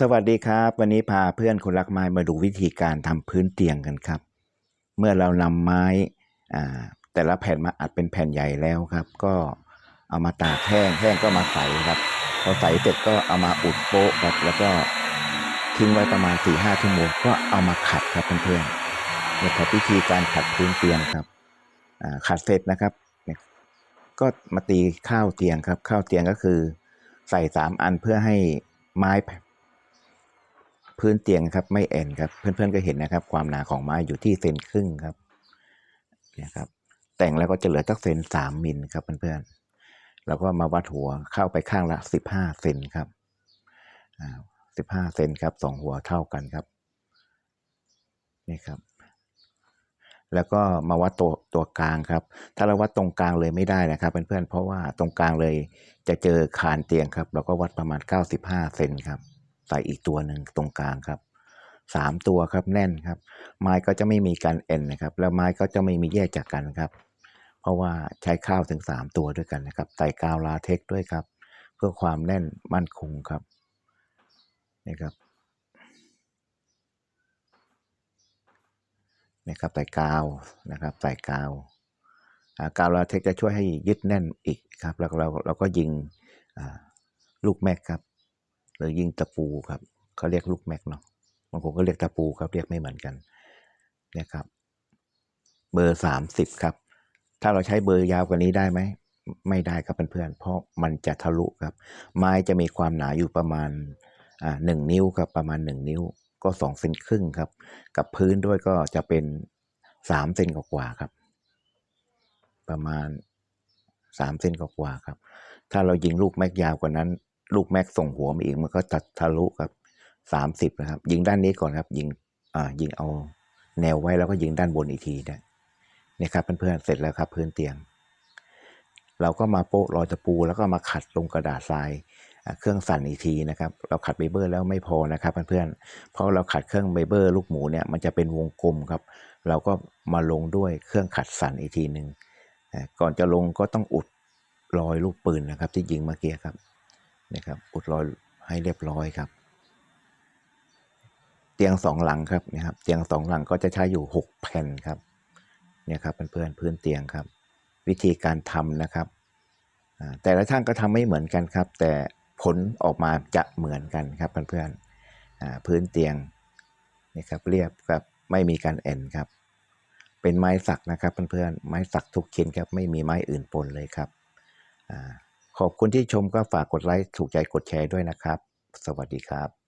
สวัสดีครับ วันนี้พาเพื่อนคนรักไม้มาดูวิธีการทำพื้นเตียงกันครับ เมื่อเรานำไม้แต่ละแผ่นมาอัดเป็นแผ่นใหญ่แล้วครับ ก็เอามาตากแห้งแห้งก็มาใส่ครับพอใส่เสร็จก็เอามาอุดโป๊ะครับแล้วก็ทิ้งไว้ประมาณ4ี่ห้าชั่วโมงก็เอามาขัดครับเพื่อนๆนี่ครับวิธีการขัดพื้นเตียงครับขัดเสร็จนะครับ ก็มาตีข้าวเตียงครับข้าวเตียงก็คือใส่สามอันเพื่อให้ไม้ พื้นเตียงครับไม่แอนครับเพื่อนๆก็เห็นนะครับ ความหนาของไม้อยู่ที่เซนครึ่งครับเนี่ยครับ แต่งแล้วก็จะเหลือสักเซนสามมิลครับเพื่อนๆแล้วก็มาวัดหัวเข้าไปข้างละสิบห้าเซนครับอ่าสิบห้าเซนครับสองหัวเท่ากันครับนี่ครับ แล้วก็มาวัดตัวตัวกลางครับ ถ้าเราวัดตรงกลางเลยไม่ได้นะครับเพื่อนๆเพราะว่าตรงกลางเลยจะเจอคานเตียงครับ เราก็วัดประมาณ 95เซนครับ ใส่อีกตัวหนึ่งตรงกลางครับสามตัวครับแน่นครับ ไม้ก็จะไม่มีการเอ็นนะครับ แล้วไม้ก็จะไม่มีแยกจากกันครับ เพราะว่าใช้ข้าวถึงสามตัวด้วยกันนะครับใส่กาวลาเทคด้วยครับ เพื่อความแน่นมั่นคงครับนี่ครับนะครับใส่กาวนะครับใส่กาวกาวลาเทคจะช่วยให้ยึดแน่นอีกครับแล้วเราเราก็ยิงลูกแม็กครับ หรือยิงตะปูครับเขาเรียกลูกแม็กเนาะบางคนก็เรียกตะปูครับเรียกไม่เหมือนกันเนี่ยครับเบอร์สามสิบครับ ถ้าเราใช้เบอร์ยาวกว่านี้ได้ไหม ไม่ได้ครับเพื่อนๆ เพราะมันจะทะลุครับ ไม้จะมีความหนาอยู่ประมาณอ่าหนึ่งนิ้วครับประมาณหนึ่งนิ้ว ก็สองเซนครึ่งครับ กับพื้นด้วยก็จะเป็นสามเซนกว่าครับ ประมาณสามเซนกว่าครับ ถ้าเรายิงลูกแม็กยาวกว่านั้น ลูกแม็กส่งหัวมาอีกมันก็ทะลุครับสามสิบนะครับ ยิงด้านนี้ก่อนครับ ยิงอ่ายิงเอาแนวไว้แล้วก็ยิงด้านบนอีกทีนะนี่ครับเพื่อนๆเสร็จแล้วครับ พื้นเตียง เราก็มาโปะรอยตะปูแล้วก็มาขัดลงกระดาษทรายเครื่องสั่นอีกทีนะครับ เราขัดเบเบอร์แล้วไม่พอนะครับเพื่อนๆเพราะเราขัดเครื่องเบเบอร์ลูกหมูเนี่ยมันจะเป็นวงกลมครับ เราก็มาลงด้วยเครื่องขัดสั่นอีกทีหนึ่งก่อนจะลงก็ต้องอุดรอยลูกปืนนะครับ ที่ยิงเมื่อกี้ครับ นะครับอุดรอยให้เรียบร้อยครับ เตียงสองหลังครับนะครับเตียงสองหลังก็จะใช้อยู่หกแผ่นครับเนี่ยครับเพื่อนๆพื้นเตียงครับ วิธีการทำนะครับแต่ละท่านก็ทำไม่เหมือนกันครับ แต่ผลออกมาจะเหมือนกันครับเพื่อนๆอ่าพื้นเตียงนี่ครับเรียบครับไม่มีการเอ็นครับ เป็นไม้สักนะครับเพื่อนๆไม้สักทุกชิ้นครับไม่มีไม้อื่นปนเลยครับอา ขอบคุณที่ชมก็ฝากกดไลค์ถูกใจกดแชร์ด้วยนะครับ สวัสดีครับ